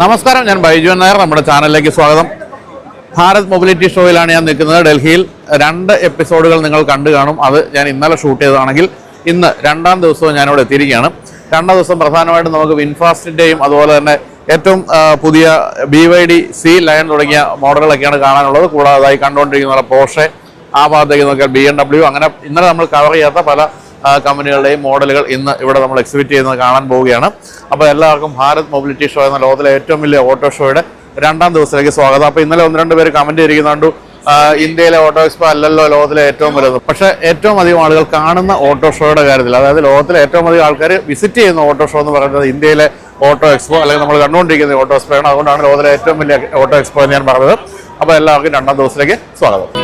നമസ്കാരം ഞാൻ ബൈജു നായർ നമ്മുടെ ചാനലിലേക്ക് സ്വാഗതം. ഭാരത് മൊബിലിറ്റി ഷോയിലാണ് ഞാൻ നിൽക്കുന്നത് ഡൽഹിയിൽ. രണ്ട് എപ്പിസോഡുകൾ നിങ്ങൾ കണ്ടു കാണും. അത് ഞാൻ ഇന്നലെ ഷൂട്ട് ചെയ്തതാണെങ്കിൽ ഇന്ന് രണ്ടാം ദിവസവും ഞാനിവിടെ എത്തിയിരിക്കുകയാണ്. രണ്ടാം ദിവസം പ്രധാനമായിട്ടും നമുക്ക് വിൻഫാസ്റ്റിന്റെയും അതുപോലെ തന്നെ ഏറ്റവും പുതിയ B Y D sea lion തുടങ്ങിയ മോഡലുകളൊക്കെയാണ് കാണാനുള്ളത്. കൂടാതെ കണ്ടുകൊണ്ടിരിക്കുന്ന പോഷെ ആ ഭാഗത്തേക്ക് നോക്കിയാൽ ബി എം ഡബ്ല്യു അങ്ങനെ ഇന്നലെ നമ്മൾ കവർ ചെയ്യാത്ത പല കമ്പനികളുടെയും മോഡലുകൾ ഇന്ന് ഇവിടെ നമ്മൾ എക്സിബിറ്റ് ചെയ്യുന്നത് കാണാൻ പോവുകയാണ്. അപ്പോൾ എല്ലാവർക്കും ഭാരത് മൊബിലിറ്റി ഷോ എന്ന ലോകത്തിലെ ഏറ്റവും വലിയ ഓട്ടോ ഷോയുടെ രണ്ടാം ദിവസത്തിലേക്ക് സ്വാഗതം. അപ്പോൾ ഇന്നലെ ഒന്ന് രണ്ട് പേര് കമന്റ് ചെയ്തിരിക്കുന്നുണ്ട് ഇന്ത്യയിലെ ഓട്ടോ എക്സ്പോ അല്ലല്ലോ ലോകത്തിലെ ഏറ്റവും വലുത്. പക്ഷേ ഏറ്റവും അധികം ആളുകൾ കാണുന്ന ഓട്ടോ ഷോയുടെ കാര്യത്തിൽ അതായത് ലോകത്തിലെ ഏറ്റവും അധികം ആൾക്കാർ വിസിറ്റ് ചെയ്യുന്ന ഓട്ടോ ഷോ എന്ന് പറയുന്നത് ഇന്ത്യയിലെ ഓട്ടോ എക്സ്പോ അല്ലെങ്കിൽ നമ്മൾ കണ്ടുകൊണ്ടിരിക്കുന്ന ഓട്ടോ എക്സ്പോ ആണ് അതുകൊണ്ടാണ് ലോകത്തിലെ ഏറ്റവും വലിയ ഓട്ടോ എക്സ്പോ എന്ന് ഞാൻ പറഞ്ഞത്. അപ്പോൾ എല്ലാവർക്കും രണ്ടാം ദിവസത്തിലേക്ക് സ്വാഗതം.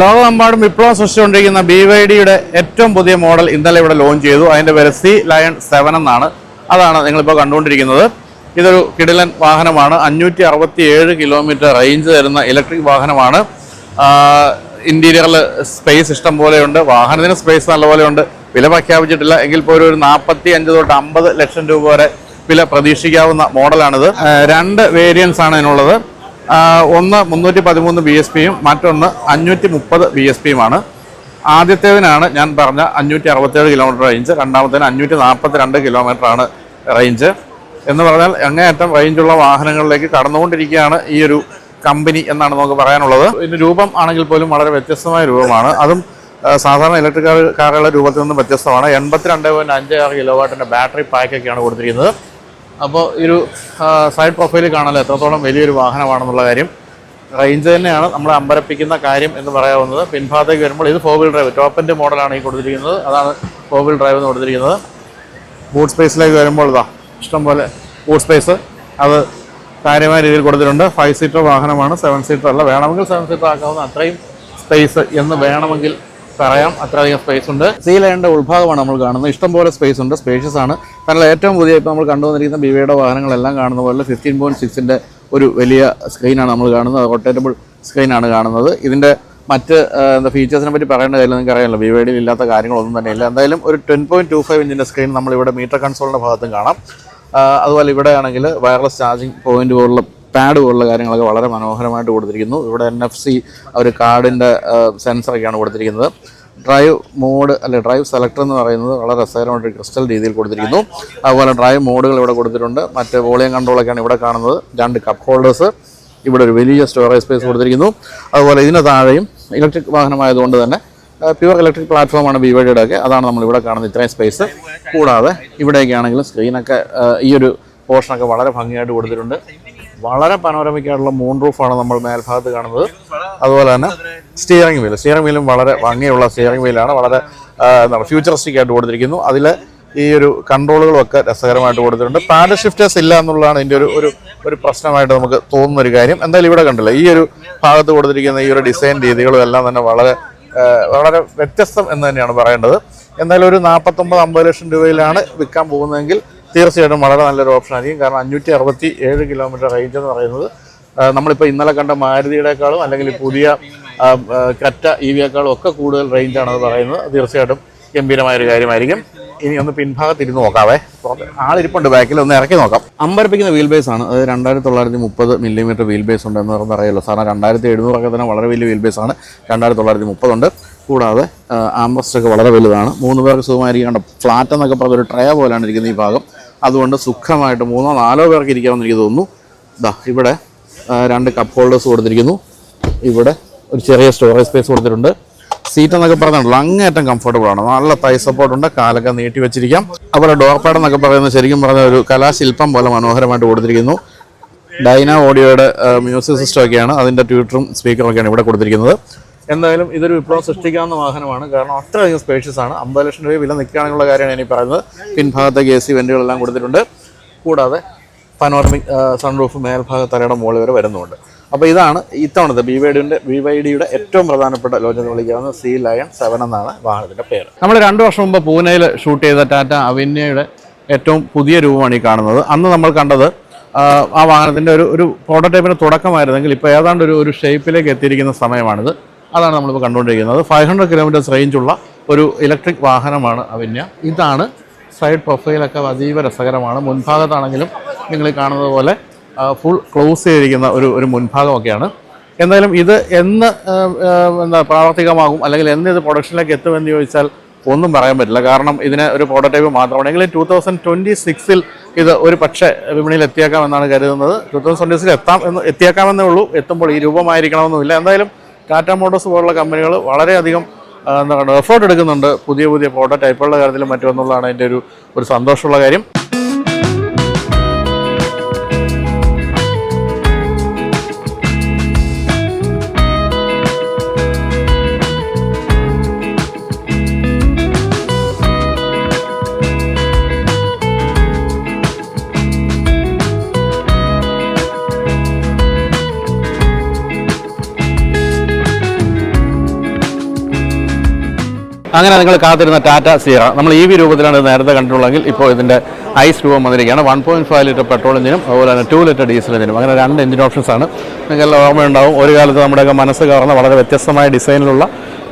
ലോകമെമ്പാടും വിപ്ലവം സൃഷ്ടിച്ചുകൊണ്ടിരിക്കുന്ന ബി വൈ ഡിയുടെ ഏറ്റവും പുതിയ മോഡൽ ഇന്നലെ ഇവിടെ ലോഞ്ച് ചെയ്തു. അതിന്റെ പേര് സി ലയൺ സെവൻ എന്നാണ്. അതാണ് നിങ്ങളിപ്പോൾ കണ്ടുകൊണ്ടിരിക്കുന്നത്. ഇതൊരു കിടിലൻ വാഹനമാണ്. അഞ്ഞൂറ്റി അറുപത്തി ഏഴ് കിലോമീറ്റർ റേഞ്ച് തരുന്ന ഇലക്ട്രിക് വാഹനമാണ് ഇന്റീരിയറിൽ സ്പേസ് ഇഷ്ടം പോലെയുണ്ട്. വാഹനത്തിന് സ്പേസ് നല്ലപോലെയുണ്ട്. വില പ്രഖ്യാപിച്ചിട്ടില്ല. എങ്കിൽ പോലും ഒരു നാൽപ്പത്തി അഞ്ച് തൊട്ട് അമ്പത് ലക്ഷം രൂപ വരെ വില പ്രതീക്ഷിക്കാവുന്ന മോഡലാണിത് രണ്ട് വേരിയൻസ് ആണ് ഇതിനുള്ളത് ഒന്ന് മുന്നൂറ്റി പതിമൂന്ന് ബി എസ് പിയും മറ്റൊന്ന് അഞ്ഞൂറ്റി മുപ്പത് ബി എസ് പിയുമാണ്. ആദ്യത്തേതിനാണ് ഞാൻ പറഞ്ഞ അഞ്ഞൂറ്റി അറുപത്തേഴ് കിലോമീറ്റർ റേഞ്ച് രണ്ടാമത്തേന് അഞ്ഞൂറ്റി നാൽപ്പത്തി രണ്ട് കിലോമീറ്റർ ആണ് റേഞ്ച് എന്ന് പറഞ്ഞാൽ അങ്ങേയറ്റം റേഞ്ചുള്ള വാഹനങ്ങളിലേക്ക് കടന്നുകൊണ്ടിരിക്കുകയാണ് ഈ ഒരു കമ്പനി എന്നാണ് നമുക്ക് പറയാനുള്ളത്. ഇതിന്റെ രൂപം ആണെങ്കിൽ പോലും വളരെ വ്യത്യസ്തമായ രൂപമാണ്. അതും സാധാരണ ഇലക്ട്രിക് കാറുകളുടെ രൂപത്തിൽ നിന്നും വ്യത്യസ്തമാണ്. എൺപത്തിരണ്ട് പോയിന്റ് അഞ്ച് ആറ് കിലോ വാട്ടിന്റെ ബാറ്ററി പാക്കൊക്കെയാണ് കൊടുത്തിരിക്കുന്നത്. അപ്പോൾ ഈ ഒരു സൈഡ് പ്രൊഫൈൽ കാണാലോ എത്രത്തോളം വലിയൊരു വാഹനമാണെന്നുള്ള കാര്യം റേഞ്ച് തന്നെയാണ്. നമ്മളെ അമ്പരപ്പിക്കുന്ന കാര്യം എന്ന് പറയാവുന്നത്. പിൻഭാഗത്തേക്ക് വരുമ്പോൾ ഇത് ഫോർ വീൽ ഡ്രൈവ് ടോപ്പിന്റെ മോഡലാണ് ഈ കൊടുത്തിരിക്കുന്നത്. അതാണ് ഫോർ വീൽ ഡ്രൈവ് എന്ന് കൊടുത്തിരിക്കുന്നത്. ബൂട്ട് സ്പേസിലേക്ക് വരുമ്പോൾ ഇതാ ഇഷ്ടംപോലെ ബൂട്ട് സ്പേസ് അത് കാര്യമായ രീതിയിൽ കൊടുത്തിട്ടുണ്ട്. ഫൈവ് സീറ്റർ വാഹനമാണ് സെവൻ സീറ്റർ അല്ല. വേണമെങ്കിൽ സെവൻ സീറ്റർ ആക്കാവുന്ന അത്രയും സ്പേസ് എന്ന് വേണമെങ്കിൽ പറയാം. അത്രയധികം സ്പേസ് ഉണ്ട്. സീ ലൈനിന്റെ ഉൾഭാഗമാണ് നമ്മൾ കാണുന്നത്. ഇഷ്ടംപോലെ സ്പേസ് ഉണ്ട്. സ്പേഷ്യസ് ആണ്. കാരണം ഏറ്റവും പുതിയ ഇപ്പോൾ നമ്മൾ കണ്ടുവന്നിരിക്കുന്ന ബിവയുടെ വാഹനങ്ങളെല്ലാം കാണുന്ന പോലെ ഫിഫ്റ്റീൻ പോയിന്റ് സിക്സിന്റെ ഒരു വലിയ സ്ക്രീനാണ് നമ്മൾ കാണുന്നത്. റൊട്ടേറ്റബിൾ സ്ക്രീനാണ് കാണുന്നത്. ഇതിന്റെ മറ്റ് എന്താ ഫീച്ചേഴ്സിനെ പറ്റി പറയേണ്ട കാര്യം നിങ്ങൾക്ക് അറിയാമല്ലോ. ബി വൈ ഡിയിൽ ഇല്ലാത്ത കാര്യങ്ങളൊന്നും തന്നെ ഇല്ല എന്തായാലും ഒരു ടെൻ പോയിന്റ് ടു ഫൈവ് ഇഞ്ചിന്റെ സ്ക്രീൻ നമ്മളിവിടെ മീറ്റർ കൺസോളിന്റെ ഭാഗത്തും കാണാം. അതുപോലെ ഇവിടെ ആണെങ്കിൽ വയർലെസ് ചാർജിങ് പോയിന്റ് പോലുള്ള പാഡ് പോലുള്ള കാര്യങ്ങളൊക്കെ വളരെ മനോഹരമായിട്ട് കൊടുത്തിരിക്കുന്നു. ഇവിടെ എൻ എഫ് സി ഒരു കാർഡിന്റെ സെൻസറൊക്കെയാണ് കൊടുത്തിരിക്കുന്നത്. ഡ്രൈവ് മോഡ് അല്ലെ ഡ്രൈവ് സെലക്ടർ എന്ന് പറയുന്നത് വളരെ രസകരമായിട്ട് ക്രിസ്റ്റൽ രീതിയിൽ കൊടുത്തിരിക്കുന്നു. അതുപോലെ ഡ്രൈവ് മോഡുകൾ ഇവിടെ കൊടുത്തിട്ടുണ്ട്. മറ്റ് വോളിയം കൺട്രോളൊക്കെയാണ് ഇവിടെ കാണുന്നത്. രണ്ട് കപ്പ് ഹോൾഡേഴ്സ് ഇവിടെ ഒരു വലിയ സ്റ്റോറേജ് സ്പേസ് കൊടുത്തിരിക്കുന്നു. അതുപോലെ ഇതിന് താഴെയും ഇലക്ട്രിക് വാഹനമായതുകൊണ്ട് തന്നെ പ്യുവർ ഇലക്ട്രിക് പ്ലാറ്റ്ഫോമാണ് ബി വഴിയുടെ ഒക്കെ. അതാണ് നമ്മൾ ഇവിടെ കാണുന്നത് ഇത്രയും സ്പേസ് കൂടാതെ ഇവിടെയൊക്കെ ആണെങ്കിലും സ്ക്രീനൊക്കെ ഈ ഒരു പോർഷനൊക്കെ വളരെ ഭംഗിയായിട്ട് കൊടുത്തിട്ടുണ്ട്. വളരെ പനോരമിക്കായിട്ടുള്ള മൂൺ റൂഫാണ് നമ്മൾ മേൽഭാഗത്ത് കാണുന്നത്. അതുപോലെ തന്നെ സ്റ്റിയറിംഗ് വീൽ സ്റ്റിയറിംഗ് വീലും വളരെ ഭംഗിയുള്ള സ്റ്റിയറിംഗ് വീലാണ് വളരെ എന്താണ് ഫ്യൂച്ചറിസ്റ്റിക് ആയിട്ട് കൊടുത്തിരിക്കുന്നു. അതിൽ ഈ ഒരു കൺട്രോളുകളും ഒക്കെ രസകരമായിട്ട് കൊടുത്തിട്ടുണ്ട്. പാഡ് ഷിഫ്റ്റേഴ്സ് ഇല്ല എന്നുള്ളതാണ് ഇതിന്റെ ഒരു ഒരു ഒരു പ്രശ്നമായിട്ട് നമുക്ക് തോന്നുന്ന ഒരു കാര്യം. എന്തായാലും ഇവിടെ കണ്ടില്ല ഈ ഒരു ഭാഗത്ത് കൊടുത്തിരിക്കുന്ന ഈ ഒരു ഡിസൈൻ രീതികളും എല്ലാം തന്നെ വളരെ വളരെ വ്യത്യസ്തം എന്ന് തന്നെയാണ് പറയേണ്ടത്. എന്തായാലും ഒരു നാൽപ്പത്തൊമ്പത് അമ്പത് ലക്ഷം രൂപയിലാണ് വിൽക്കാൻ പോകുന്നതെങ്കിൽ തീർച്ചയായിട്ടും വളരെ നല്ലൊരു ഓപ്ഷൻ ആയിരിക്കും. കാരണം അഞ്ഞൂറ്റി അറുപത്തി ഏഴ് കിലോമീറ്റർ റേഞ്ച് എന്ന് പറയുന്നത് നമ്മളിപ്പോൾ ഇന്നലെ കണ്ട മാരുതിയുടെക്കാളും അല്ലെങ്കിൽ പുതിയ കറ്റ ഇ വിയേക്കാളും ഒക്കെ കൂടുതൽ റേഞ്ചാണെന്ന് പറയുന്നത് തീർച്ചയായിട്ടും ഗംഭീരമായൊരു കാര്യമായിരിക്കും. ഇനി ഒന്ന് പിൻഭാഗത്ത് ഇരുന്ന് നോക്കാവേ. ആളിരിപ്പുണ്ട് ബാക്കിൽ ഒന്ന് ഇറക്കി നോക്കാം. അമ്പരപ്പിക്കുന്ന വീൽ ബേസ് ആണ്. അത് രണ്ടായിരത്തി തൊള്ളായിരത്തി മുപ്പത് മില്ലിമീറ്റർ വീൽ ബേസ് ഉണ്ട് എന്ന് പറഞ്ഞാൽ അറിയാലോ സാറിന് രണ്ടായിരത്തി എഴുന്നൂറൊക്കെ തന്നെ വളരെ വലിയ വീൽ ബേസ് ആണ്. രണ്ടായിരത്തി തൊള്ളായിരത്തി മുപ്പതുണ്ട് കൂടാതെ ആംബസ്റ്റൊക്കെ വളരെ വലുതാണ്. മൂന്ന് പേർക്ക് സുഖമായിരിക്കും. ഫ്ലാറ്റ് എന്നൊക്കെ പറഞ്ഞ ഒരു ട്രേ പോലെയാണ് ഇരിക്കുന്നത് ഈ ഭാഗം. അതുകൊണ്ട് സുഖമായിട്ട് മൂന്നോ നാലോ പേർക്ക് ഇരിക്കാമെന്ന് എനിക്ക് തോന്നുന്നു. ഇതാ ഇവിടെ രണ്ട് കപ്പ് ഹോൾഡേഴ്സ് കൊടുത്തിരിക്കുന്നു. ഇവിടെ ഒരു ചെറിയ സ്റ്റോറേജ് സ്പേസ് കൊടുത്തിട്ടുണ്ട്. സീറ്റ് എന്നൊക്കെ പറഞ്ഞിട്ടുള്ളൂ അങ്ങേറ്റം കംഫർട്ടബിൾ ആണ്. നല്ല തൈ സപ്പോർട്ട് ഉണ്ട് കാലൊക്കെ നീട്ടി വെച്ചിരിക്കാം. അതുപോലെ ഡോർ പാഡ് എന്നൊക്കെ പറയുന്നത് ശരിക്കും പറഞ്ഞ ഒരു കലാശില്പം പോലെ മനോഹരമായിട്ട് കൊടുത്തിരിക്കുന്നു. ഡൈന ഓഡിയോയുടെ മ്യൂസിക് സിസ്റ്റം ഒക്കെയാണ്. അതിന്റെ ട്യൂട്ടറും സ്പീക്കറും ഒക്കെയാണ് ഇവിടെ കൊടുത്തിരിക്കുന്നത്. എന്തായാലും ഇതൊരു വിപ്ലവം സൃഷ്ടിക്കാവുന്ന വാഹനമാണ്. കാരണം അത്രയധികം സ്പേഷ്യസ് ആണ്. അമ്പത് ലക്ഷം രൂപ വില നിൽക്കുകയാണെന്നുള്ള കാര്യമാണ് ഇനി പറയുന്നത്. പിൻഭാഗത്തേക്ക് എ സി വെന്റുകളെല്ലാം കൊടുത്തിട്ടുണ്ട്. കൂടാതെ പനോർമിക് സൺറൂഫ് മേൽഭാഗ തലയുടെ മുകളിൽ വരെ വരുന്നുണ്ട്. അപ്പോൾ ഇതാണ് ഇത്തവണത്തെ ബി വൈ ഡിയുടെ ബി വൈ ഡിയുടെ ഏറ്റവും പ്രധാനപ്പെട്ട ലോഞ്ച് എന്ന് വിളിക്കാവുന്ന സി ലയൺ സെവൻ എന്നാണ് വാഹനത്തിന്റെ പേര്. നമ്മൾ രണ്ട് വർഷം മുമ്പ് പൂനെയിൽ ഷൂട്ട് ചെയ്ത ടാറ്റ അവിന്യയുടെ ഏറ്റവും പുതിയ രൂപമാണ് ഈ കാണുന്നത്. അന്ന് നമ്മൾ കണ്ടത് ആ വാഹനത്തിന്റെ ഒരു ഒരു പ്രോട്ടോടൈപ്പിന്റെ തുടക്കമായിരുന്നെങ്കിൽ ഇപ്പോൾ ഏതാണ്ട് ഒരു ഒരു ഷേപ്പിലേക്ക് എത്തിയിരിക്കുന്ന സമയമാണിത്. അതാണ് നമ്മളിപ്പോൾ കണ്ടുകൊണ്ടിരിക്കുന്നത്. ഫൈവ് ഹൺഡ്രഡ് കിലോമീറ്റേഴ്സ് റേഞ്ചുള്ള ഒരു ഇലക്ട്രിക് വാഹനമാണ് അവിന്യ. ഇതാണ് സൈഡ് പ്രൊഫൈലൊക്കെ അതീവ രസകരമാണ്. മുൻഭാഗത്താണെങ്കിലും നിങ്ങൾ കാണുന്നത് പോലെ ഫുൾ ക്ലോസ് ചെയ്തിരിക്കുന്ന ഒരു ഒരു മുൻഭാഗമൊക്കെയാണ്. എന്തായാലും ഇത് എന്ന് എന്താ പ്രാവർത്തികമാകും അല്ലെങ്കിൽ എന്ന് ഇത് പ്രൊഡക്ഷനിലേക്ക് എത്തുമെന്ന് ചോദിച്ചാൽ ഒന്നും പറയാൻ പറ്റില്ല. കാരണം ഇതിന് ഒരു പ്രോട്ടോടൈപ്പ് മാത്രമാണ്. എങ്കിലും ടൂ തൗസൻഡ് ട്വന്റി സിക്സിൽ ഇത് ഒരു പക്ഷേ വിപണിയിൽ എത്തിയേക്കാമെന്നാണ് കരുതുന്നത്. ടൂ തൗസൻഡ് ട്വന്റി സിക്സിൽ എത്താം എന്ന് എത്തിയേക്കാമെന്നേ ഉള്ളൂ. എത്തുമ്പോൾ ഈ രൂപമായിരിക്കണമെന്നില്ല എന്തായാലും ടാറ്റ മോട്ടോഴ്സ് പോലുള്ള കമ്പനികൾ വളരെയധികം എന്താണ് എഫേർട്ട് എടുക്കുന്നുണ്ട് പുതിയ പുതിയ പ്രോട്ടോടൈപ്പുകളുടെ കാര്യത്തിലും മറ്റും എന്നുള്ളതാണ് അതിന്റെ ഒരു ഒരു സന്തോഷമുള്ള കാര്യം. അങ്ങനെ നിങ്ങൾ കാത്തിരുന്ന ടാറ്റ സിയറ നമ്മൾ ഇ വി രൂപത്തിലാണ് നേരത്തെ കണ്ടിട്ടുള്ളതെങ്കിൽ ഇപ്പോൾ ഇതിന്റെ ഐസ് രൂപം വന്നിരിക്കുകയാണ്. One point five litre petrol എഞ്ചിനും അതുപോലെ തന്നെ ടു ലിറ്റർ ഡീസൽ എഞ്ചിനും. അങ്ങനെ രണ്ട് എഞ്ചിൻ ഓപ്ഷൻസ് ആണ്. നിങ്ങൾക്ക് ഓർമ്മയുണ്ടാവും ഒരു കാലത്ത് നമ്മുടെയൊക്കെ മനസ്സ് കവർന്ന വളരെ വ്യത്യസ്തമായ ഡിസൈനിലുള്ള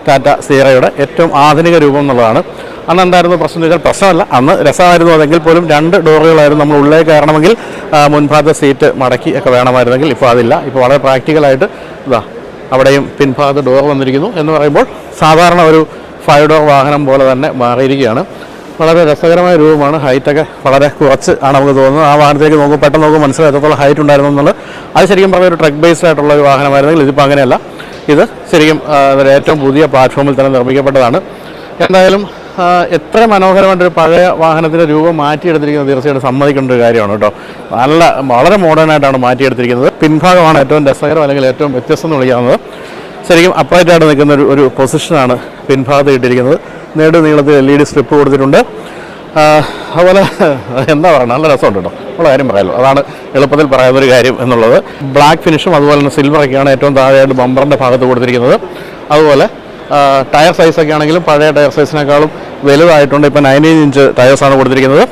ടാറ്റ സിയറയുടെ ഏറ്റവും ആധുനിക രൂപം എന്നുള്ളതാണ്. അന്ന് എന്തായിരുന്നു പ്രശ്നം ചോദിച്ചാൽ പ്രശ്നമല്ല. അന്ന് രസമായിരുന്നു അതെങ്കിൽ പോലും രണ്ട് ഡോറുകളായിരുന്നു നമ്മൾ ഉള്ളിലേക്ക് കയറണമെങ്കിൽ മുൻഭാഗത്തെ സീറ്റ് മടക്കി ഒക്കെ വേണമായിരുന്നെങ്കിൽ. ഇപ്പോൾ അതില്ല. ഇപ്പോൾ വളരെ പ്രാക്ടിക്കലായിട്ട് ഇതാ അവിടെയും പിൻഭാഗത്ത് ഡോർ വന്നിരിക്കുന്നു എന്ന് പറയുമ്പോൾ സാധാരണ ഒരു ഫൈവ് ഡോർ വാഹനം പോലെ തന്നെ മാറിയിരിക്കുകയാണ്. വളരെ രസകരമായ രൂപമാണ്. ഹൈറ്റൊക്കെ വളരെ കുറച്ച് ആണ് നമുക്ക് തോന്നുന്നത്. ആ വാഹനത്തേക്ക് നോക്കുമ്പോൾ പെട്ടെന്ന് നോക്കുമ്പോൾ മനസ്സിലായി എത്രത്തോളം ഹൈറ്റ് ഉണ്ടായിരുന്നു എന്നുള്ളത്. അത് ശരിക്കും പറഞ്ഞ ഒരു ട്രക്ക് ബേസ്ഡ് ആയിട്ടുള്ള ഒരു വാഹനമായിരുന്നെങ്കിൽ ഇതിപ്പോൾ അങ്ങനെയല്ല. ഇത് ശരിക്കും ഏറ്റവും പുതിയ പ്ലാറ്റ്ഫോമിൽ തന്നെ നിർമ്മിക്കപ്പെട്ടതാണ്. എന്തായാലും എത്ര മനോഹരമായിട്ടൊരു പഴയ വാഹനത്തിന്റെ രൂപം മാറ്റിയെടുത്തിരിക്കുന്നത് തീർച്ചയായിട്ടും സമ്മതിക്കേണ്ട ഒരു കാര്യമാണ് കേട്ടോ. നല്ല വളരെ മോഡേൺ ആയിട്ടാണ് മാറ്റിയെടുത്തിരിക്കുന്നത്. പിൻഭാഗമാണ് ഏറ്റവും രസകരം അല്ലെങ്കിൽ ഏറ്റവും വ്യത്യസ്തം എന്ന് വിളിക്കാവുന്നത്. ശരിക്കും അപ്പായിട്ട് ആയിട്ട് നിൽക്കുന്ന ഒരു ഒരു പൊസിഷനാണ് പിൻഭാഗത്ത് ഇട്ടിരിക്കുന്നത് നെടു നീളത്തിൽ എൽ ഇ ഡി സ്ട്രിപ്പ് കൊടുത്തിട്ടുണ്ട് അതുപോലെ എന്താ പറയുക നല്ല രസമുണ്ട് കേട്ടോ. ഉള്ള കാര്യം പറയാമല്ലോ അതാണ് എളുപ്പത്തിൽ പറയാവുന്ന ഒരു കാര്യം എന്നുള്ളത്. ബ്ലാക്ക് ഫിനിഷും അതുപോലെ തന്നെ സിൽവറൊക്കെയാണ് ഏറ്റവും താഴെയായിട്ട് ബമ്പറിന്റെ ഭാഗത്ത് കൊടുത്തിരിക്കുന്നത്. അതുപോലെ ടയർ സൈസൊക്കെ ആണെങ്കിലും പഴയ ടയർ സൈസിനേക്കാളും വലുതായിട്ടുണ്ട്. ഇപ്പോൾ നയന്റീൻ ഇഞ്ച് ടയേഴ്സാണ് കൊടുത്തിരിക്കുന്നത്.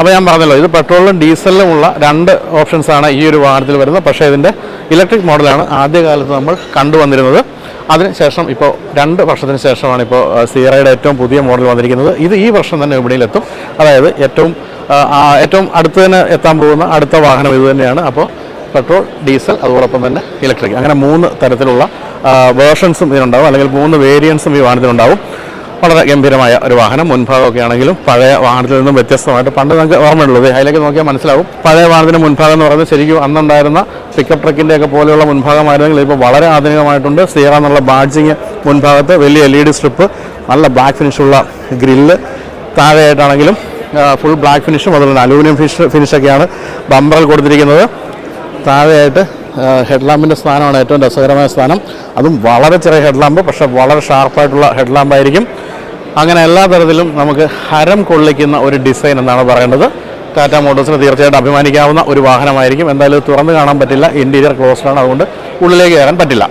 അപ്പോൾ ഞാൻ പറഞ്ഞല്ലോ ഇത് പെട്രോളിലും ഡീസലിലുമുള്ള രണ്ട് ഓപ്ഷൻസാണ് ഈ ഒരു വാഹനത്തിൽ വരുന്നത്. പക്ഷേ ഇതിന്റെ ഇലക്ട്രിക് മോഡലാണ് ആദ്യകാലത്ത് നമ്മൾ കണ്ടുവന്നിരുന്നത്. അതിനുശേഷം ഇപ്പോൾ രണ്ട് വർഷത്തിന് ശേഷമാണ് ഇപ്പോൾ സീറയുടെ ഏറ്റവും പുതിയ മോഡൽ വന്നിരിക്കുന്നത്. ഇത് ഈ വർഷം തന്നെ വിപണിയിലെത്തും. അതായത് ഏറ്റവും ഏറ്റവും അടുത്ത് തന്നെ എത്താൻ പോകുന്ന അടുത്ത വാഹനം ഇത് തന്നെയാണ്. അപ്പോൾ പെട്രോൾ ഡീസൽ അതോടൊപ്പം തന്നെ ഇലക്ട്രിക് അങ്ങനെ മൂന്ന് തരത്തിലുള്ള വേർഷൻസും ഇതിനുണ്ടാവും. അല്ലെങ്കിൽ മൂന്ന് വേരിയൻസും ഈ വാഹനത്തിനുണ്ടാവും. വളരെ ഗംഭീരമായ ഒരു വാഹനം മുൻഭാഗമൊക്കെ ആണെങ്കിലും പഴയ വാഹനത്തിൽ നിന്നും വ്യത്യസ്തമായിട്ട് പണ്ട് നമുക്ക് ഓർമ്മയുള്ളത്. അതിലേക്ക് നോക്കിയാൽ മനസ്സിലാവും. പഴയ വാഹനത്തിന് മുൻഭാഗം എന്ന് പറയുന്നത് ശരിക്കും അന്നുണ്ടായിരുന്ന പിക്കപ്പ് ട്രക്കിന്റെ ഒക്കെ പോലെയുള്ള മുൻഭാഗമായിരുന്നെങ്കിൽ ഇപ്പോൾ വളരെ ആധുനികമായിട്ടുണ്ട്. സീറ എന്നുള്ള ബാഡ്ജിങ് മുൻഭാഗത്ത് വലിയ എൽ ഇ ഡി സ്ട്രിപ്പ് നല്ല ബ്ലാക്ക് ഫിനിഷുള്ള ഗ്രില്ല് താഴെയായിട്ടാണെങ്കിലും ഫുൾ ബ്ലാക്ക് ഫിനിഷും അതുപോലെ തന്നെ അലൂമിനിയം ഫിനിഷ് ഫിനിഷൊക്കെയാണ് ബമ്പറിൽ കൊടുത്തിരിക്കുന്നത്. താഴെയായിട്ട് ഹെഡ് ലാമ്പിന്റെ സ്ഥാനമാണ് ഏറ്റവും രസകരമായ സ്ഥാനം. അതും വളരെ ചെറിയ ഹെഡ് ലാമ്പ് പക്ഷേ വളരെ ഷാർപ്പായിട്ടുള്ള ഹെഡ് ലാമ്പായിരിക്കും അങ്ങനെ എല്ലാ തരത്തിലും നമുക്ക് ഹരം കൊള്ളിക്കുന്ന ഒരു ഡിസൈൻ എന്നാണ് പറയേണ്ടത്. ടാറ്റ മോട്ടോഴ്സിന് തീർച്ചയായിട്ടും അഭിമാനിക്കാവുന്ന ഒരു വാഹനമായിരിക്കും. എന്തായാലും തുറന്ന് കാണാൻ പറ്റില്ല. ഇന്റീരിയർ ക്ലോസ്ഡാണ് അതുകൊണ്ട് ഉള്ളിലേക്ക് കയറാൻ പറ്റില്ല.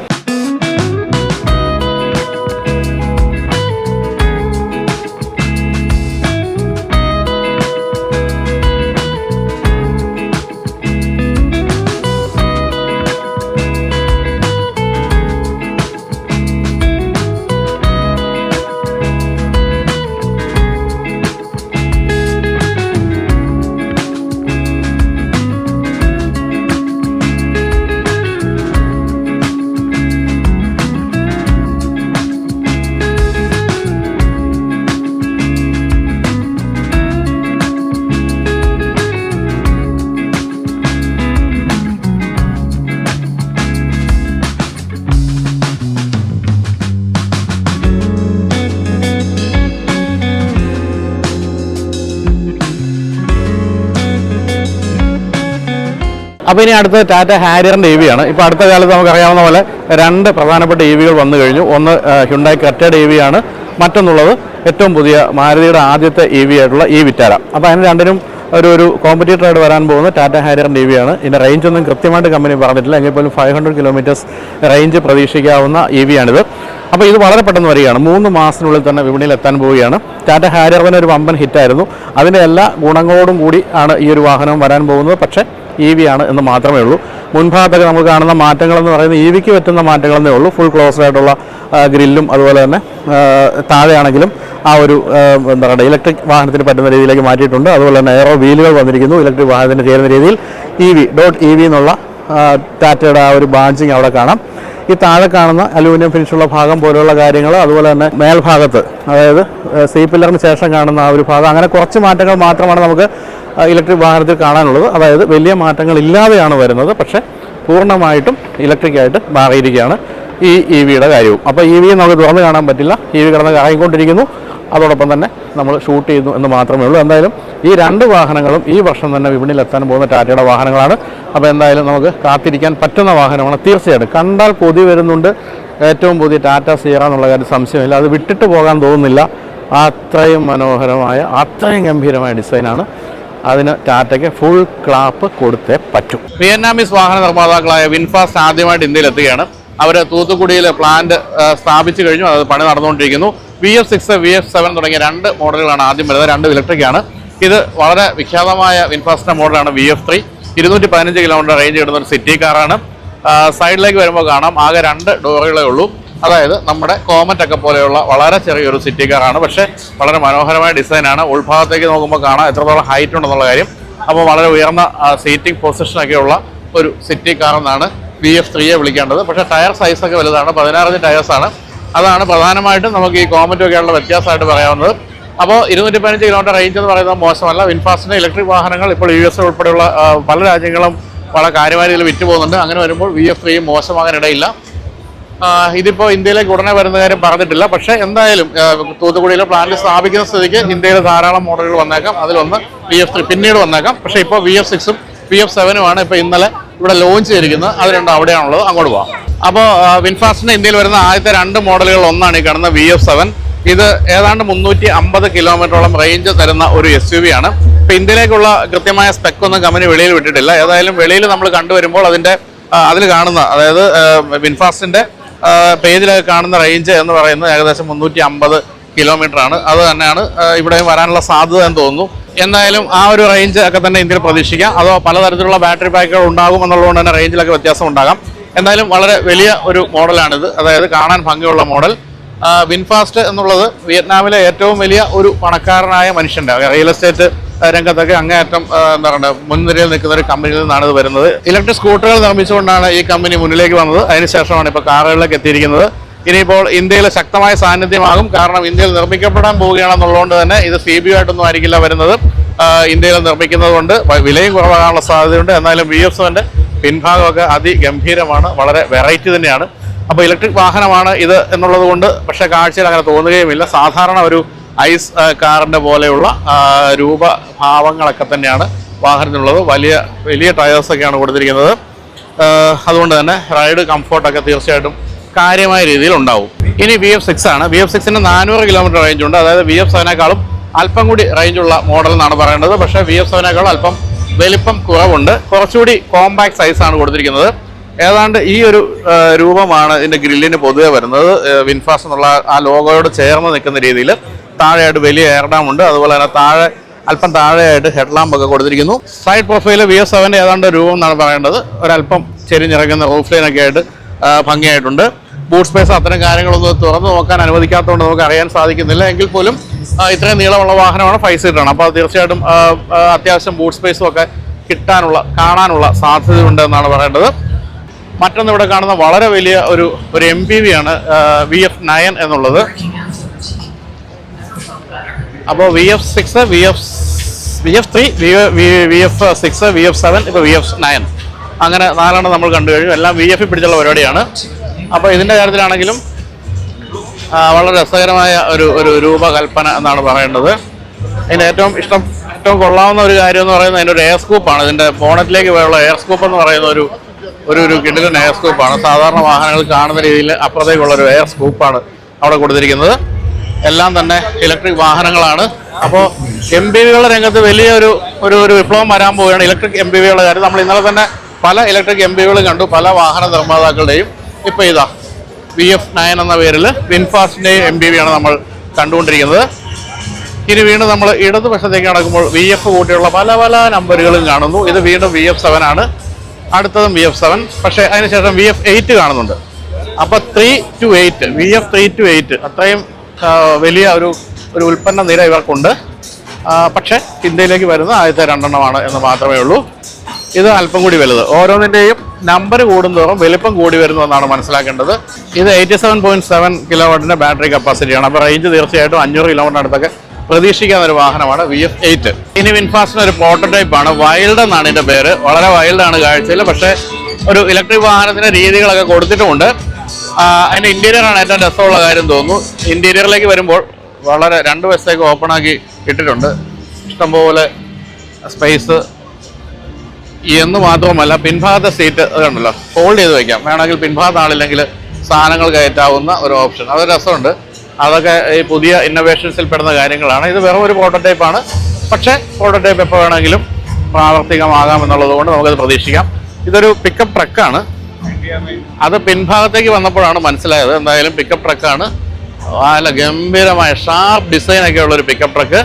അപ്പോൾ ഇനി അടുത്ത ടാറ്റ ഹാരിയറിന്റെ ഇ ആണ്. ഇപ്പോൾ അടുത്ത കാലത്ത് നമുക്കറിയാവുന്ന പോലെ രണ്ട് പ്രധാനപ്പെട്ട ഇ വികൾ വന്നു കഴിഞ്ഞു. ഒന്ന് ഹ്യുണ്ടായി ക്രെറ്റയുടെ ഇ വി ആണ്. മറ്റൊന്നുള്ളത് ഏറ്റവും പുതിയ മാരുതിയുടെ ആദ്യത്തെ ഇ വി ആയിട്ടുള്ള ഇ വിറ്റാര. അപ്പോൾ അതിന് രണ്ടിനും ഒരു ഒരു കോമ്പറ്റീറ്ററായിട്ട് വരാൻ പോകുന്ന ടാറ്റ ഹാരിയറിന്റെ ഇ ആണ്. ഇതിന്റെ റേഞ്ച് ഒന്നും കൃത്യമായിട്ട് കമ്പനി പറഞ്ഞിട്ടില്ല. എങ്കിൽ പോലും ഫൈവ് ഹൺഡ്രഡ് കിലോമീറ്റേഴ്സ് റേഞ്ച് പ്രതീക്ഷിക്കാവുന്ന ഇ വി ആണിത്. അപ്പോൾ ഇത് വളരെ പെട്ടെന്ന് വരികയാണ്. മൂന്ന് മാസത്തിനുള്ളിൽ തന്നെ വിപണിയിൽ എത്താൻ പോവുകയാണ്. ടാറ്റ ഹാരിയർ തന്നെ ഒരു വമ്പൻ ഹിറ്റായിരുന്നു അതിന്റെ എല്ലാ ഗുണങ്ങളോടും കൂടി ആണ് ഈ ഒരു വാഹനം വരാൻ പോകുന്നത്. പക്ഷേ ഇ വി ആണ് എന്ന് മാത്രമേ ഉള്ളൂ. മുൻഭാഗത്തൊക്കെ നമുക്ക് കാണുന്ന മാറ്റങ്ങളെന്ന് പറയുന്നത് ഇ വിക്ക് പറ്റുന്ന മാറ്റങ്ങളെന്നേ ഉള്ളൂ. ഫുൾ ക്ലോസ്ഡ് ആയിട്ടുള്ള ഗ്രില്ലും അതുപോലെ തന്നെ താഴെയാണെങ്കിലും ആ ഒരു എന്താ പറയുക ഇലക്ട്രിക് വാഹനത്തിന് പറ്റുന്ന രീതിയിലേക്ക് മാറ്റിയിട്ടുണ്ട്. അതുപോലെ തന്നെ എയറോ വീലുകൾ വന്നിരിക്കുന്നു. ഇലക്ട്രിക് വാഹനത്തിന് ചേരുന്ന രീതിയിൽ E V dot E V എന്നുള്ള ടാറ്റയുടെ ആ ഒരു ബാഞ്ചിങ് അവിടെ കാണാം. ഈ താഴെ കാണുന്ന അലൂമിനിയം ഫിനിഷുള്ള ഭാഗം പോലെയുള്ള കാര്യങ്ങൾ അതുപോലെ തന്നെ മേൽഭാഗത്ത് അതായത് സീ പില്ലറിന് ശേഷം കാണുന്ന ആ ഒരു ഭാഗം. അങ്ങനെ കുറച്ച് മാറ്റങ്ങൾ മാത്രമാണ് നമുക്ക് ഇലക്ട്രിക് വാഹനത്തിൽ കാണാനുള്ളത്. അതായത് വലിയ മാറ്റങ്ങൾ ഇല്ലാതെയാണ് വരുന്നത്. പക്ഷേ പൂർണമായിട്ടും ഇലക്ട്രിക്കായിട്ട് മാറിയിരിക്കുകയാണ് ഈ ഇ വിയുടെ കാര്യവും. അപ്പോൾ ഇ വി നമുക്ക് തുറന്ന് കാണാൻ പറ്റില്ല. ഇ വി കിടന്ന് കറങ്ങിക്കൊണ്ടിരിക്കുന്നു. അതോടൊപ്പം തന്നെ നമ്മൾ ഷൂട്ട് ചെയ്യുന്നു എന്ന് മാത്രമേ ഉള്ളൂ. എന്തായാലും ഈ രണ്ട് വാഹനങ്ങളും ഈ വർഷം തന്നെ വിപണിയിൽ എത്താൻ പോകുന്ന ടാറ്റയുടെ വാഹനങ്ങളാണ്. അപ്പോൾ എന്തായാലും നമുക്ക് കാത്തിരിക്കാൻ പറ്റുന്ന വാഹനമാണ് തീർച്ചയായിട്ടും. കണ്ടാൽ കൊതി വരുന്നുണ്ട്. ഏറ്റവും പുതിയ ടാറ്റ സിയറ എന്നുള്ള കാര്യം സംശയമില്ല. അത് വിട്ടിട്ട് പോകാൻ തോന്നുന്നില്ല. അത്രയും മനോഹരമായ അത്രയും ഗംഭീരമായ ഡിസൈനാണ്. അതിന് ടാറ്റയ്ക്ക് ഫുൾ ക്ലാപ്പ് കൊടുത്തേ പറ്റും. വിയറ്റ്നാമീസ് വാഹന നിർമ്മാതാക്കളായ വിൻഫാസ്റ്റ് ആദ്യമായിട്ട് ഇന്ത്യയിൽ എത്തുകയാണ്. അവർ തൂത്തുക്കുടിയിൽ പ്ലാന്റ് സ്ഥാപിച്ചു കഴിഞ്ഞു. അത് പണി നടന്നുകൊണ്ടിരിക്കുന്നു. V F six V F seven തുടങ്ങിയ രണ്ട് മോഡലുകളാണ് ആദ്യം വരുന്നത്. രണ്ട് ഇലക്ട്രിക് ആണ്. ഇത് വളരെ വിഖ്യാതമായ വിൻഫാസ്റ്റിന്റെ മോഡലാണ് വി എഫ് ത്രീ ഇരുന്നൂറ്റി പതിനഞ്ച് കിലോമീറ്റർ റേഞ്ച് കിട്ടുന്ന ഒരു സിറ്റി കാറാണ് സൈഡിലേക്ക് വരുമ്പോൾ കാണാം ആകെ രണ്ട് ഡോറുകളേ ഉള്ളൂ. അതായത് നമ്മുടെ കോമറ്റ് ഒക്കെ പോലെയുള്ള വളരെ ചെറിയൊരു സിറ്റി കാറാണ് പക്ഷേ വളരെ മനോഹരമായ ഡിസൈനാണ് ഉൾഭാഗത്തേക്ക് നോക്കുമ്പോൾ കാണാം എത്രത്തോളം ഹൈറ്റ് ഉണ്ടെന്നുള്ള കാര്യം. അപ്പോൾ വളരെ ഉയർന്ന സീറ്റിംഗ് പൊസിഷനൊക്കെ ഉള്ള ഒരു സിറ്റി കാർ എന്നാണ് വി എഫ് ത്രീയെ വിളിക്കേണ്ടത്. പക്ഷേ ടയർ സൈസൊക്കെ വലുതാണ്. പതിനാറിഞ്ച് ടയേഴ്സാണ് അതാണ് പ്രധാനമായിട്ടും നമുക്ക് ഈ കോമറ്റ് ഒക്കെയുള്ള വ്യത്യാസമായിട്ട് പറയാവുന്നത്. അപ്പോൾ ഇരുന്നൂറ്റി പതിനഞ്ച് കിലോമീറ്റർ റേഞ്ച് എന്ന് പറയുന്നത് മോശമല്ല. വിൻഫാസ്റ്റിന്റെ ഇലക്ട്രിക് വാഹനങ്ങൾ ഇപ്പോൾ യു എസ് ഉൾപ്പെടെയുള്ള പല രാജ്യങ്ങളും പല കാര്യമായ രീതിയിൽ വിറ്റ് പോകുന്നുണ്ട് അങ്ങനെ വരുമ്പോൾ വി എഫ് ത്രീയും മോശമാകാൻ ഇടയില്ല ആഹ് ഇതിപ്പോ ഇന്ത്യയിലേക്ക് ഉടനെ വരുന്ന കാര്യം പറഞ്ഞിട്ടില്ല. പക്ഷേ എന്തായാലും തൂത്തുക്കുടിയിലെ പ്ലാന്റ് സ്ഥാപിക്കുന്ന സ്ഥിതിക്ക് ഇന്ത്യയിൽ ധാരാളം മോഡലുകൾ വന്നേക്കാം. അതിലൊന്ന് വി എഫ് ത്രീ പിന്നീട് വന്നേക്കാം. പക്ഷേ ഇപ്പോൾ വി എഫ് സിക്സും വി എഫ് സെവനുമാണ് ഇപ്പോൾ ഇന്നലെ ഇവിടെ ലോഞ്ച് ചെയ്തിരിക്കുന്നത് അത് രണ്ടും അവിടെയാണുള്ളത്. അങ്ങോട്ട് പോവാം. അപ്പോൾ വിൻഫാസ്റ്റിന്റെ ഇന്ത്യയിൽ വരുന്ന ആദ്യത്തെ രണ്ട് മോഡലുകൾ ഒന്നാണ് ഈ കാണുന്ന വി എഫ് സെവൻ ഇത് ഏതാണ്ട് മുന്നൂറ്റി അമ്പത് കിലോമീറ്ററോളം റേഞ്ച് തരുന്ന ഒരു എസ് യു വി ആണ്. ഇപ്പം ഇന്ത്യയിലേക്കുള്ള കൃത്യമായ സ്പെക്ക് ഒന്നും കമ്പനി വെളിയിൽ വിട്ടിട്ടില്ല. ഏതായാലും വെളിയിൽ നമ്മൾ കണ്ടുവരുമ്പോൾ അതിന്റെ അതിൽ കാണുന്ന അതായത് വിൻഫാസ്റ്റിന്റെ പേജിൽ കാണുന്ന റേഞ്ച് എന്ന് പറയുന്നത് ഏകദേശം മുന്നൂറ്റി അമ്പത് കിലോമീറ്റർ ആണ് അത് തന്നെയാണ് ഇവിടെയും വരാനുള്ള സാധ്യത എന്ന് തോന്നുന്നു. എന്തായാലും ആ ഒരു റേഞ്ച് ഒക്കെ തന്നെ ഇന്ത്യയിൽ പ്രതീക്ഷിക്കാം. അതോ പലതരത്തിലുള്ള ബാറ്ററി പാക്കുകൾ ഉണ്ടാകും എന്നുള്ളതുകൊണ്ട് തന്നെ റേഞ്ചിലൊക്കെ വ്യത്യാസം ഉണ്ടാകാം. എന്തായാലും വളരെ വലിയ ഒരു മോഡലാണിത്. അതായത് കാണാൻ ഭംഗിയുള്ള മോഡൽ. വിൻഫാസ്റ്റ് എന്നുള്ളത് വിയറ്റ്നാമിലെ ഏറ്റവും വലിയ ഒരു പണക്കാരനായ മനുഷ്യന്റെ റിയൽ എസ്റ്റേറ്റ് രംഗത്തൊക്കെ അങ്ങേയറ്റം എന്താ പറയുക മുൻനിരയിൽ നിൽക്കുന്ന ഒരു കമ്പനിയിൽ നിന്നാണ് ഇത് വരുന്നത്. ഇലക്ട്രിക് സ്കൂട്ടറുകൾ നിർമ്മിച്ചുകൊണ്ടാണ് ഈ കമ്പനി മുന്നിലേക്ക് വന്നത്. അതിനുശേഷമാണ് ഇപ്പോൾ കാറുകളിലേക്ക് എത്തിയിരിക്കുന്നത്. ഇനിയിപ്പോൾ ഇന്ത്യയിൽ ശക്തമായ സാന്നിധ്യമാകും. കാരണം ഇന്ത്യയിൽ നിർമ്മിക്കപ്പെടാൻ പോവുകയാണെന്നുള്ളതുകൊണ്ട് തന്നെ ഇത് സി ബി ആയിട്ടൊന്നും ആയിരിക്കില്ല വരുന്നത്. ഇന്ത്യയിൽ നിർമ്മിക്കുന്നത് കൊണ്ട് വിലയും കുറവാകാനുള്ള സാധ്യതയുണ്ട്. എന്നാലും ബി എഫ് സെവന്റെ പിൻഭാഗമൊക്കെ അതിഗംഭീരമാണ്. വളരെ വെറൈറ്റി തന്നെയാണ്. അപ്പോൾ ഇലക്ട്രിക് വാഹനമാണ് ഇത് എന്നുള്ളത് കൊണ്ട് പക്ഷേ കാഴ്ചയിൽ അങ്ങനെ തോന്നുകയുമില്ല. സാധാരണ ഒരു ഐസ് കാറിന്റെ പോലെയുള്ള രൂപഭാവങ്ങളൊക്കെ തന്നെയാണ് വാഹനത്തിനുള്ളത്. വലിയ വലിയ ടയേഴ്സൊക്കെയാണ് കൊടുത്തിരിക്കുന്നത്. അതുകൊണ്ട് തന്നെ റൈഡ് കംഫോർട്ടൊക്കെ തീർച്ചയായിട്ടും കാര്യമായ രീതിയിൽ ഉണ്ടാവും. ഇനി വി എഫ് സിക്സ് ആണ്. വി എഫ് സിക്സിന് നാനൂറ് കിലോമീറ്റർ റേഞ്ച് ഉണ്ട്. അതായത് വി എഫ് സെവനേക്കാളും അല്പം കൂടി റേഞ്ചുള്ള മോഡൽ എന്നാണ് പറയേണ്ടത്. പക്ഷേ വി എഫ് സെവനേക്കാളും അല്പം വലിപ്പം കുറവുണ്ട്. കുറച്ചുകൂടി കോമ്പാക്ട് സൈസാണ് കൊടുത്തിരിക്കുന്നത്. ഏതാണ്ട് ഈ ഒരു രൂപമാണ് ഇതിന്റെ ഗ്രില്ലിന് പൊതുവെ വരുന്നത്. വിൻഫാസ് എന്നുള്ള ആ ലോഗോയോട് ചേർന്ന് നിൽക്കുന്ന രീതിയിൽ താഴെയായിട്ട് വലിയ എയർ ഡാം ഉണ്ട്. അതുപോലെ തന്നെ താഴെ അല്പം താഴെയായിട്ട് ഹെഡ്ലാമ്പ് ഒക്കെ കൊടുത്തിരിക്കുന്നു. സൈഡ് പ്രൊഫൈൽ വി എസ് സെവന്റെ ഏതാണ്ട് രൂപം എന്നാണ് പറയേണ്ടത്. ഒരല്പം ചെരിഞ്ഞിറങ്ങുന്ന റൂഫ് ലൈൻ ഒക്കെ ആയിട്ട് ഭംഗിയായിട്ടുണ്ട്. ബൂട്ട് സ്പേസ് അത്തരം കാര്യങ്ങളൊന്നും തുറന്ന് നോക്കാൻ അനുവദിക്കാത്തതുകൊണ്ട് നമുക്ക് അറിയാൻ സാധിക്കുന്നില്ല. എങ്കിൽ പോലും ഇത്രയും നീളമുള്ള വാഹനമാണ് ഫൈവ് സീറ്ററാണ് അപ്പോൾ തീർച്ചയായിട്ടും അത്യാവശ്യം ബൂട്ട് സ്പേസും ഒക്കെ കിട്ടാനുള്ള കാണാനുള്ള സാധ്യതയുണ്ട് എന്നാണ് പറയേണ്ടത്. മറ്റൊന്ന് ഇവിടെ കാണുന്ന വളരെ വലിയ ഒരു ഒരു എം പി വി ആണ് വി എഫ് നയൻ എന്നുള്ളത്. അപ്പോൾ V F six V F V F three V F six V F seven ഇപ്പോൾ വി എഫ് നയൻ അങ്ങനെ നാലെണ്ണം നമ്മൾ കണ്ടു കഴിഞ്ഞു. എല്ലാം വി എഫ് പിടിച്ചുള്ള പരിപാടിയാണ്. അപ്പോൾ ഇതിന്റെ കാര്യത്തിലാണെങ്കിലും വളരെ രസകരമായ ഒരു ഒരു രൂപകൽപ്പന എന്നാണ് പറയേണ്ടത്. അതിന്റെ ഏറ്റവും ഇഷ്ടം ഏറ്റവും കൊള്ളാവുന്ന ഒരു കാര്യം എന്ന് പറയുന്നത് അതിന്റെ ഒരു എയർ സ്കൂപ്പാണ് ഇതിന്റെ ബോണറ്റിലേക്ക് പോയുള്ള എയർ സ്കൂപ്പ് എന്ന് പറയുന്ന ഒരു ഒരു ഒരു കിടിലൻ എയർ സ്കൂപ്പാണ് സാധാരണ വാഹനങ്ങൾ കാണുന്ന രീതിയിൽ അപ്പുറത്തേക്കുള്ള ഒരു എയർ സ്കൂപ്പാണ് അവിടെ കൊടുത്തിരിക്കുന്നത്. എല്ലാം തന്നെ ഇലക്ട്രിക് വാഹനങ്ങളാണ്. അപ്പോൾ എം ബി വികളുടെ രംഗത്ത് വലിയൊരു ഒരു ഒരു വിപ്ലവം വരാൻ പോവുകയാണ് ഇലക്ട്രിക് എം ബി വികളുടെ കാര്യം. നമ്മൾ ഇന്നലെ തന്നെ പല ഇലക്ട്രിക് എം ബി വികളും കണ്ടു. പല വാഹന നിർമ്മാതാക്കളുടെയും ഇപ്പോൾ ഇതാ വി എഫ് നയൻ എന്ന പേരിൽ വിൻഫാസ്റ്റിന്റെ എം ബി വിയാണ് നമ്മൾ കണ്ടുകൊണ്ടിരിക്കുന്നത്. ഇനി വീണ്ടും നമ്മൾ ഇടതുവശത്തേക്ക് നടക്കുമ്പോൾ വി എഫ് കൂട്ടിയുള്ള പല പല നമ്പറുകളും കാണുന്നു. ഇത് വീണ്ടും വി എഫ് സെവൻ ആണ്. അടുത്തതും വി എഫ് സെവൻ പക്ഷേ അതിനുശേഷം വി എഫ് എയ്റ്റ് കാണുന്നുണ്ട്. അപ്പോൾ three two eight V F three two eight അത്രയും വലിയ ഒരു ഒരു ഉൽപ്പന്ന നിര ഇവർക്കുണ്ട്. പക്ഷേ ഇന്ത്യയിലേക്ക് വരുന്ന ആദ്യത്തെ രണ്ടെണ്ണമാണ് എന്ന് മാത്രമേ ഉള്ളൂ. ഇത് അല്പം കൂടി വലുത്. ഓരോന്നിന്റെയും നമ്പർ കൂടുന്തോറും വലിപ്പം കൂടി വരുന്നു എന്നാണ് മനസ്സിലാക്കേണ്ടത്. ഇത് eighty seven point seven kilo battery കപ്പാസിറ്റിയാണ് അപ്പോൾ റേഞ്ച് തീർച്ചയായിട്ടും അഞ്ഞൂറ് കിലോമീറ്റർ അടുത്തൊക്കെ പ്രതീക്ഷിക്കാൻ ഒരു വാഹനമാണ് വി എഫ് എയ്റ്റ് ഇനി വിൻഫാസ്റ്റിന് ഒരു പ്രോട്ടോടൈപ്പ് ആണ്. വൈൽഡ് എന്നാണ് ഇതിന്റെ പേര്. വളരെ വൈൽഡ് ആണ് കാഴ്ചയിൽ. പക്ഷേ ഒരു ഇലക്ട്രിക് വാഹനത്തിന്റെ രീതികളൊക്കെ കൊടുത്തിട്ടുമുണ്ട്. അതിന്റെ ആണ് ഏറ്റവും രസമുള്ള കാര്യം തോന്നുന്നു. ഇന്റീരിയറിലേക്ക് വരുമ്പോൾ വളരെ രണ്ട് വശത്തേക്ക് ഓപ്പൺ ആക്കി ഇട്ടിട്ടുണ്ട്. ഇഷ്ടംപോലെ സ്പേസ് എന്ന് മാത്രമല്ല പിൻഭാഗത്തെ സീറ്റ് അതുണ്ടല്ലോ ഹോൾഡ് ചെയ്ത് വെക്കാം. വേണമെങ്കിൽ പിൻഭാഗത്ത് ആളില്ലെങ്കിൽ സാധനങ്ങൾ കയറ്റാവുന്ന ഒരു ഓപ്ഷൻ അത് രസമുണ്ട്. അതൊക്കെ ഈ പുതിയ ഇന്നോവേഷൻസിൽ പെടുന്ന കാര്യങ്ങളാണ്. ഇത് വെറും ഒരു പ്രോട്ടോടൈപ്പ് ആണ്. പക്ഷേ പ്രോട്ടോടൈപ്പ് എപ്പോൾ വേണമെങ്കിലും പ്രാവർത്തികമാകാം എന്നുള്ളത് കൊണ്ട് നമുക്കത് പ്രതീക്ഷിക്കാം. ഇതൊരു പിക്കപ്പ് ട്രക്കാണ് അത് പിൻഭാഗത്തേക്ക് വന്നപ്പോഴാണ് മനസ്സിലായത്. എന്തായാലും പിക്കപ്പ് ട്രക്കാണ് നല്ല ഗംഭീരമായ ഷാർപ്പ് ഡിസൈനൊക്കെ ഉള്ളൊരു പിക്കപ്പ് ട്രക്ക്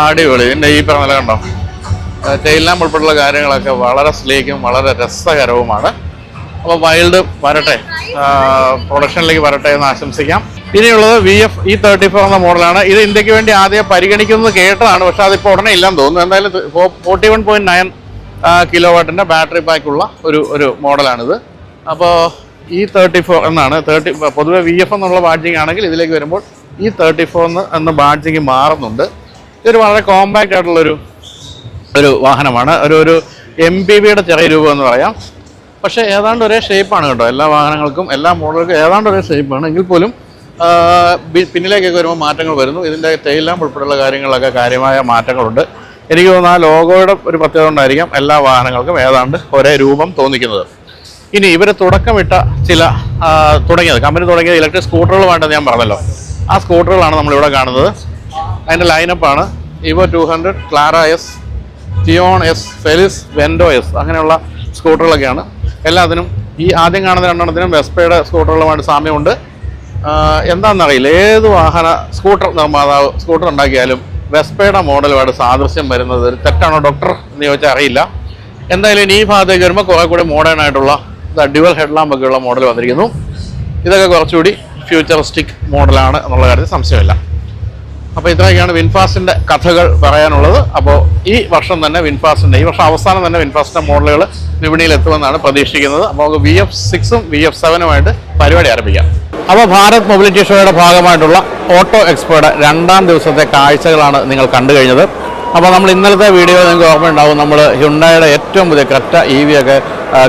അടിപൊളി. ഇതിന്റെ ഈ പറഞ്ഞ നില ടെയിലാം ഉൾപ്പെടെയുള്ള കാര്യങ്ങളൊക്കെ വളരെ സ്ലീക്കും വളരെ രസകരവുമാണ്. അപ്പോൾ വൈൽഡ് വരട്ടെ പ്രൊഡക്ഷനിലേക്ക് വരട്ടെ എന്ന് ആശംസിക്കാം. ഇനിയുള്ളത് V F E thirty four എന്ന മോഡലാണ്. ഇത് ഇന്ത്യയ്ക്ക് വേണ്ടി ആദ്യം പരിഗണിക്കുന്നത് കേട്ടതാണ് പക്ഷെ അതിപ്പോൾ ഉടനെ ഇല്ലെന്ന് തോന്നുന്നു. എന്തായാലും forty one point nine kilo വാട്ടിന്റെ battery പാക്കുള്ള ഒരു ഒരു മോഡലാണിത്. അപ്പോൾ ഇ തേർട്ടി ഫോർ എന്നാണ്. തേർട്ടി പൊതുവേ വി എഫ് എന്നുള്ള ബാഡ്ജിങ് ആണെങ്കിൽ ഇതിലേക്ക് വരുമ്പോൾ ഇ തേർട്ടി ഫോർ എന്ന ബാഡ്ജിങ് മാറുന്നുണ്ട്. ഇതൊരു വളരെ കോമ്പാക്റ്റ് ആയിട്ടുള്ളൊരു ഒരു വാഹനമാണ്. ഒരു ഒരു എം പി വിയുടെ ചെറിയ രൂപം എന്ന് പറയാം. പക്ഷേ ഏതാണ്ട് ഒരേ ഷേപ്പാണ് കേട്ടോ. എല്ലാ വാഹനങ്ങൾക്കും എല്ലാ മോഡലുകൾക്കും ഏതാണ്ട് ഒരേ ഷേപ്പാണ് എങ്കിൽ പോലും പിന്നിലേക്കൊക്കെ വരുമ്പോൾ മാറ്റങ്ങൾ വരുന്നു. ഇതിന്റെ തേയിലാം ഉൾപ്പെടെയുള്ള കാര്യങ്ങളിലൊക്കെ കാര്യമായ മാറ്റങ്ങളുണ്ട്. എനിക്ക് തോന്നുന്നു ആ ലോഗോയുടെ ഒരു പ്രത്യേകത കൊണ്ടായിരിക്കാം എല്ലാ വാഹനങ്ങൾക്കും ഏതാണ്ട് ഒരേ രൂപം തോന്നിക്കുന്നത്. ഇനി ഇവർ തുടക്കമിട്ട ചില തുടങ്ങിയത് കമ്പനി തുടങ്ങിയത് ഇലക്ട്രിക് സ്കൂട്ടറുകളുമായിട്ടെന്ന് ഞാൻ പറഞ്ഞല്ലോ. ആ സ്കൂട്ടറുകളാണ് നമ്മളിവിടെ കാണുന്നത്. അതിന്റെ ലൈനപ്പാണ് Evo two hundred Klara S Theon S Feliz Vento S അങ്ങനെയുള്ള സ്കൂട്ടറുകളൊക്കെയാണ്. എല്ലാത്തിനും ഈ ആദ്യം കാണുന്ന രണ്ടെണ്ണത്തിനും വെസ്പയുടെ സ്കൂട്ടറുകളുമായിട്ട് സാമ്യമുണ്ട്. എന്താണെന്നറിയില്ല. ഏത് വാഹന സ്കൂട്ടർ നിർമ്മാതാവ് സ്കൂട്ടർ ഉണ്ടാക്കിയാലും വെസ്പയുടെ മോഡലുമായിട്ട് സാദൃശ്യം വരുന്നത് തെറ്റാണോ ഡോക്ടർ എന്ന് ചോദിച്ചാൽ അറിയില്ല. എന്തായാലും ഈ ഭാഗത്തേക്ക് വരുമ്പോൾ കുറേ കൂടി മോഡേൺ ആയിട്ടുള്ള ഡ്യുവൽ ഹെഡ്ലാമ്പ് ഒക്കെയുള്ള മോഡൽ വന്നിരിക്കുന്നു. ഇതൊക്കെ കുറച്ചുകൂടി ഫ്യൂച്ചറിസ്റ്റിക് മോഡലാണ് എന്നുള്ള കാര്യത്തിൽ സംശയമില്ല. അപ്പോൾ ഇത്രയൊക്കെയാണ് വിൻഫാസ്റ്റിന്റെ കഥകൾ പറയാനുള്ളത്. അപ്പോൾ ഈ വർഷം തന്നെ വിൻഫാസ്റ്റിന്റെ ഈ വർഷം അവസാനം തന്നെ വിൻഫാസ്റ്റിന്റെ മോഡലുകൾ വിപണിയിൽ എത്തുമെന്നാണ് പ്രതീക്ഷിക്കുന്നത്. അപ്പോൾ നമുക്ക് വി എഫ് സിക്സും വി എഫ് സെവനുമായിട്ട് പരിപാടി ആരംഭിക്കാം. അപ്പോൾ ഭാരത് മൊബിലിറ്റി ഷോയുടെ ഭാഗമായിട്ടുള്ള ഓട്ടോ എക്സ്പോയുടെ രണ്ടാം ദിവസത്തെ കാഴ്ചകളാണ് നിങ്ങൾ കണ്ടു കഴിഞ്ഞത്. അപ്പോൾ നമ്മൾ ഇന്നലത്തെ വീഡിയോ നിങ്ങൾക്ക് ഓർമ്മയുണ്ടാവും. നമ്മൾ ഹ്യുണ്ടായുടെ ഏറ്റവും പുതിയ കറ്റ ഇ വി ഒക്കെ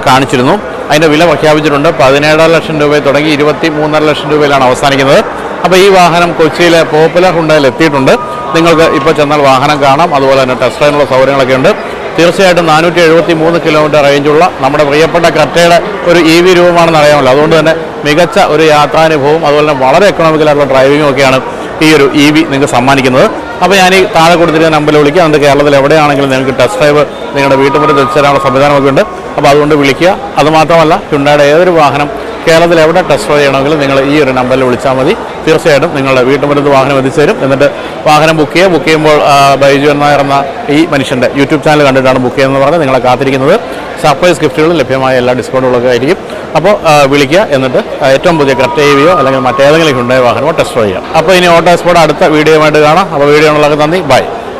കാണിച്ചിരുന്നു. അതിന്റെ വില പ്രഖ്യാപിച്ചിട്ടുണ്ട്. പതിനേഴര ലക്ഷം രൂപയിൽ തുടങ്ങി ഇരുപത്തി മൂന്നര ലക്ഷം രൂപയിലാണ് അവസാനിക്കുന്നത്. അപ്പോൾ ഈ വാഹനം കൊച്ചിയിലെ പോപ്പുലർ ഹുണ്ടയിൽ എത്തിയിട്ടുണ്ട്. നിങ്ങൾക്ക് ഇപ്പോൾ ചെന്നാൽ വാഹനം കാണാം. അതുപോലെ തന്നെ ടെസ്റ്റ് ഡ്രൈവിനുള്ള സൗകര്യങ്ങളൊക്കെ ഉണ്ട്. തീർച്ചയായിട്ടും നാനൂറ്റി എഴുപത്തി മൂന്ന് കിലോമീറ്റർ റേഞ്ചുള്ള നമ്മുടെ പ്രിയപ്പെട്ട കറ്റയുടെ ഒരു ഇ വി രൂപമാണെന്ന് അറിയാമല്ലോ. അതുകൊണ്ട് തന്നെ മികച്ച ഒരു യാത്രാനുഭവവും അതുപോലെ തന്നെ വളരെ എക്കണോമിക്കലായിട്ടുള്ള ഡ്രൈവിങ്ങും ഒക്കെയാണ് ഈ ഒരു ഇ വി നിങ്ങൾക്ക് സമ്മാനിക്കുന്നത്. അപ്പോൾ ഞാൻ ഈ താഴെ കൊടുത്തിരിക്കുന്ന നമ്പറിൽ വിളിക്കുക അതുകൊണ്ട് കേരളത്തിൽ എവിടെയാണെങ്കിലും നിങ്ങൾക്ക് ടെസ്റ്റ് ഡ്രൈവ് നിങ്ങളുടെ വീട്ടുമുറ്റത്ത് എത്തിച്ചേരാനുള്ള സംവിധാനമൊക്കെ ഉണ്ട്. അപ്പോൾ അതുകൊണ്ട് വിളിക്കുക. അതുമാത്രമല്ല ഹുണ്ടായുടെ ഏതൊരു വാഹനം കേരളത്തിൽ എവിടെ ടെസ്റ്റ് ഡ്രൈവ് ചെയ്യണമെങ്കിലും നിങ്ങൾ ഈ ഒരു നമ്പറിൽ വിളിച്ചാൽ മതി. തീർച്ചയായിട്ടും നിങ്ങളുടെ വീട്ടുമുറ്റത്ത് വാഹനം എത്തിച്ചേരും. എന്നിട്ട് വാഹനം ബുക്ക് ചെയ്യുക. ബുക്ക് ചെയ്യുമ്പോൾ ബൈജു എന്ന ഈ മനുഷ്യന്റെ യൂട്യൂബ് ചാനൽ കണ്ടിട്ടാണ് ബുക്ക് ചെയ്യുന്നത് പറഞ്ഞ് നിങ്ങളെ കാത്തിരിക്കുന്നത്. സർപ്രൈസ് ഗിഫ്റ്റുകളും ലഭ്യമായ എല്ലാ ഡിസ്കൗണ്ടുകളൊക്കെ ആയിരിക്കും. അപ്പോൾ വിളിക്കുക. എന്നിട്ട് ഏറ്റവും പുതിയ കറക്റ്റ് ചെയ്യുകയോ അല്ലെങ്കിൽ മറ്റേതെങ്കിലും ഹുണ്ടായ വാഹനമോ ടെസ്റ്റ് ചെയ്യാം അപ്പോൾ ഇനി ഓട്ടോ എക്സ്പോർട്ട് അടുത്ത വീഡിയോയുമായിട്ട് കാണാം. അപ്പോൾ വീഡിയോ ഉള്ളതൊക്കെ നന്ദി. ബൈ